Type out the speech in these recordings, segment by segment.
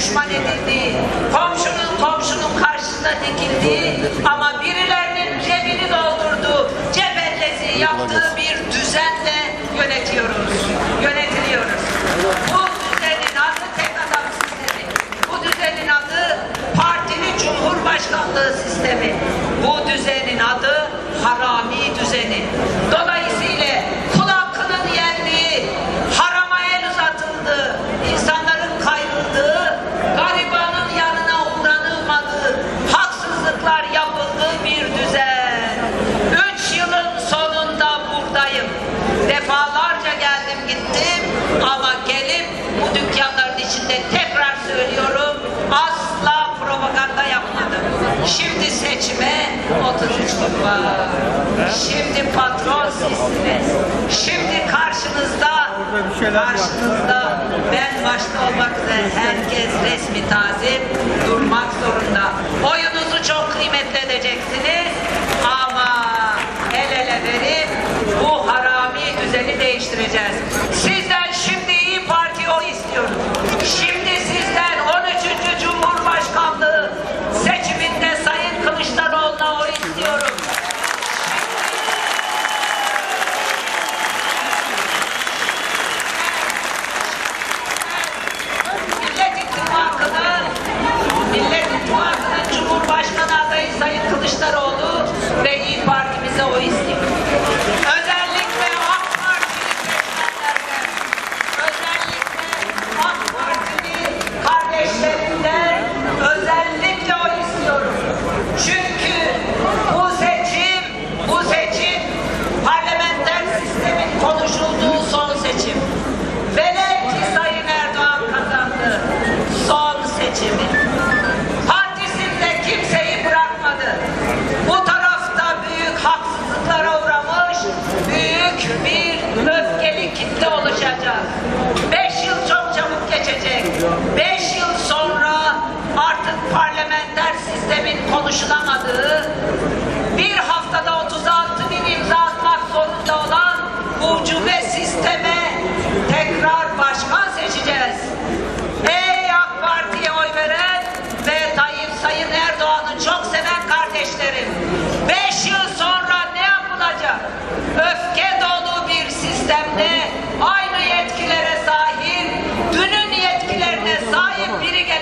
düşman edildiği, komşunun komşunun karşısında dikildiği ama birilerinin cebini doldurduğu, cebellezi yaptığı bir düzenle yönetiyoruz. Defalarca geldim gittim ama gelip bu dükkanların içinde tekrar söylüyorum asla propaganda yapmadım. Şimdi seçime 33 gün var. Şimdi patron sizsiniz. Şimdi karşınızda karşınızda ben başta olmak üzere herkes resmi tazim durmak zorunda. Oyunuzu çok kıymetli edeceksiniz отвечать.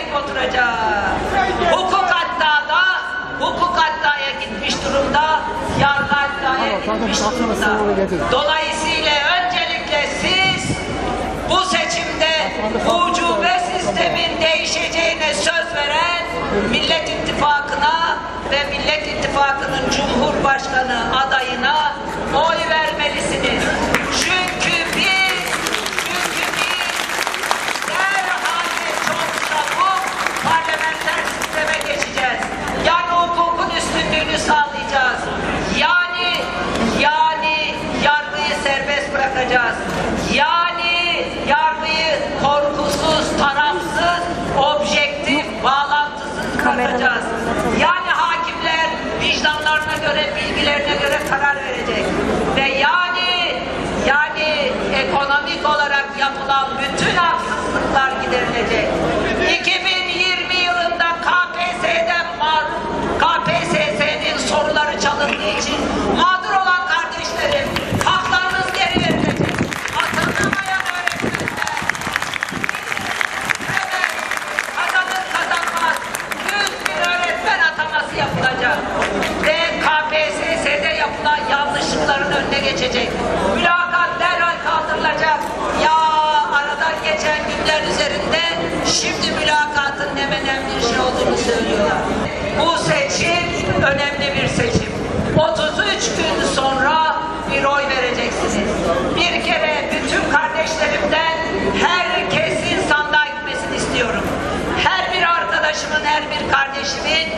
Gelip oturacak. Hukuk hatta da hukuk hattaya gitmiş durumda, yargı hattaya gitmiş durumda. Dolayısıyla öncelikle siz bu seçimde bu ucube sistemin değişeceğine söz veren Millet İttifakı'na ve Millet İttifakı'nın Cumhurbaşkanı hukukun üstünlüğünü sağlayacağız. Yani, yani yargıyı serbest bırakacağız. Yani yargıyı korkusuz, tarafsız, objektif, bağlantısız bırakacağız. Yani hakimler vicdanlarına göre, bilgilerine göre karar verecek. Ve yani, yani ekonomik olarak yapılan bütün haksızlıklar giderilecek. Önüne geçecek. Mülakat derhal kaldırılacak. Ya aradan geçen günler üzerinde şimdi mülakatın ne önemli bir şey olduğunu söylüyorlar. Bu seçim önemli bir seçim. 33 gün sonra bir oy vereceksiniz. Bir kere bütün kardeşlerimden herkesin sandığa gitmesini istiyorum. Her bir arkadaşımın, her bir kardeşimin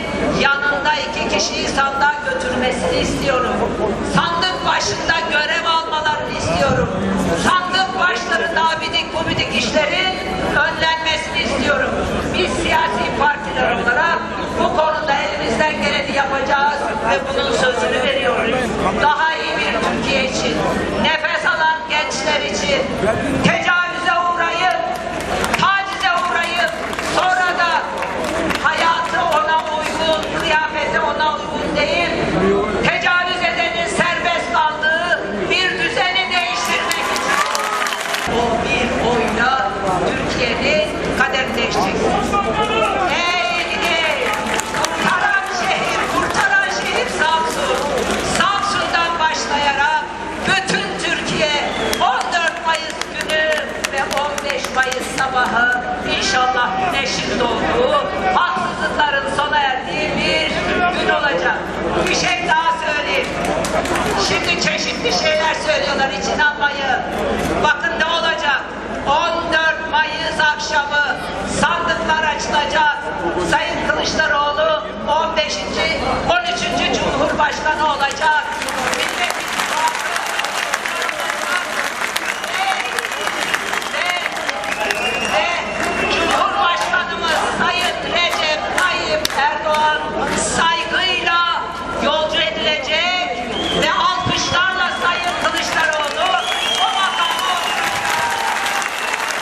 yanında iki kişiyi sandığa götürmesini istiyorum. Başında görev Şimdi çeşitli şeyler söylüyorlar, hiç inanmayın. Bakın ne olacak? 14 Mayıs akşamı sandıklar açılacak. Sayın Kılıçdaroğlu 15. 13. Cumhurbaşkanı olacak.